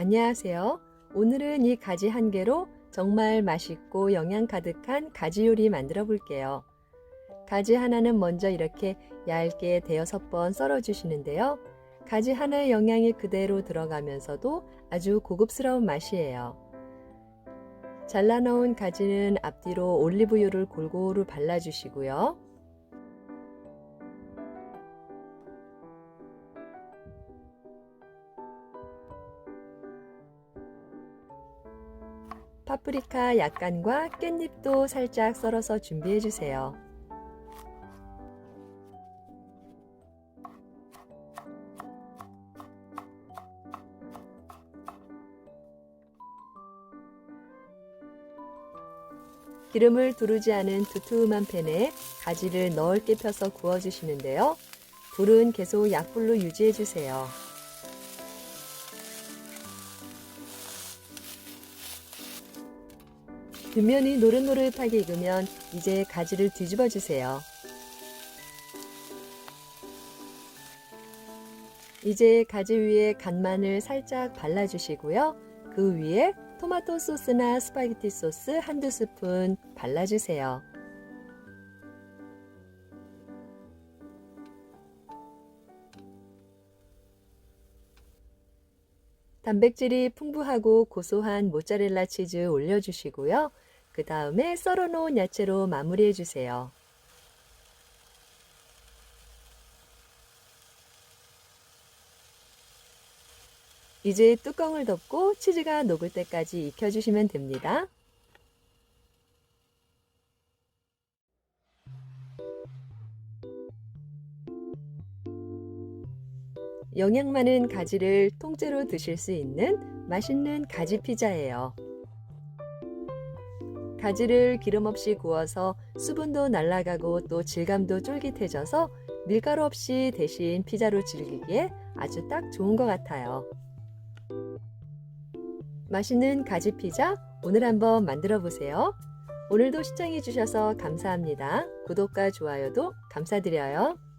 안녕하세요. 오늘은 이 가지 한 개로 정말 맛있고 영양 가득한 가지 요리 만들어 볼게요. 가지 하나는 먼저 이렇게 얇게 대여섯 번 썰어 주시는데요. 가지 하나의 영양이 그대로 들어가면서도 아주 고급스러운 맛이에요. 잘라놓은 가지는 앞뒤로 올리브유를 골고루 발라주시고요. 파프리카 약간과 깻잎도 살짝 썰어서 준비해 주세요. 기름을 두르지 않은 두툼한 팬에 가지를 넓게 펴서 구워주시는데요. 불은 계속 약불로 유지해 주세요. 뒷면이 노릇노릇하게 익으면 이제 가지를 뒤집어 주세요. 이제 가지 위에 간마늘 살짝 발라주시고요. 그 위에 토마토 소스나 스파게티 소스 한두 스푼 발라주세요. 단백질이 풍부하고 고소한 모짜렐라 치즈 올려주시고요. 그 다음에 썰어 놓은 야채로 마무리해 주세요. 이제 뚜껑을 덮고 치즈가 녹을 때까지 익혀주시면 됩니다. 영양 많은 가지를 통째로 드실 수 있는 맛있는 가지 피자예요. 가지를 기름 없이 구워서 수분도 날아가고 또 질감도 쫄깃해져서 밀가루 없이 대신 피자로 즐기기에 아주 딱 좋은 것 같아요. 맛있는 가지 피자 오늘 한번 만들어 보세요. 오늘도 시청해 주셔서 감사합니다. 구독과 좋아요도 감사드려요.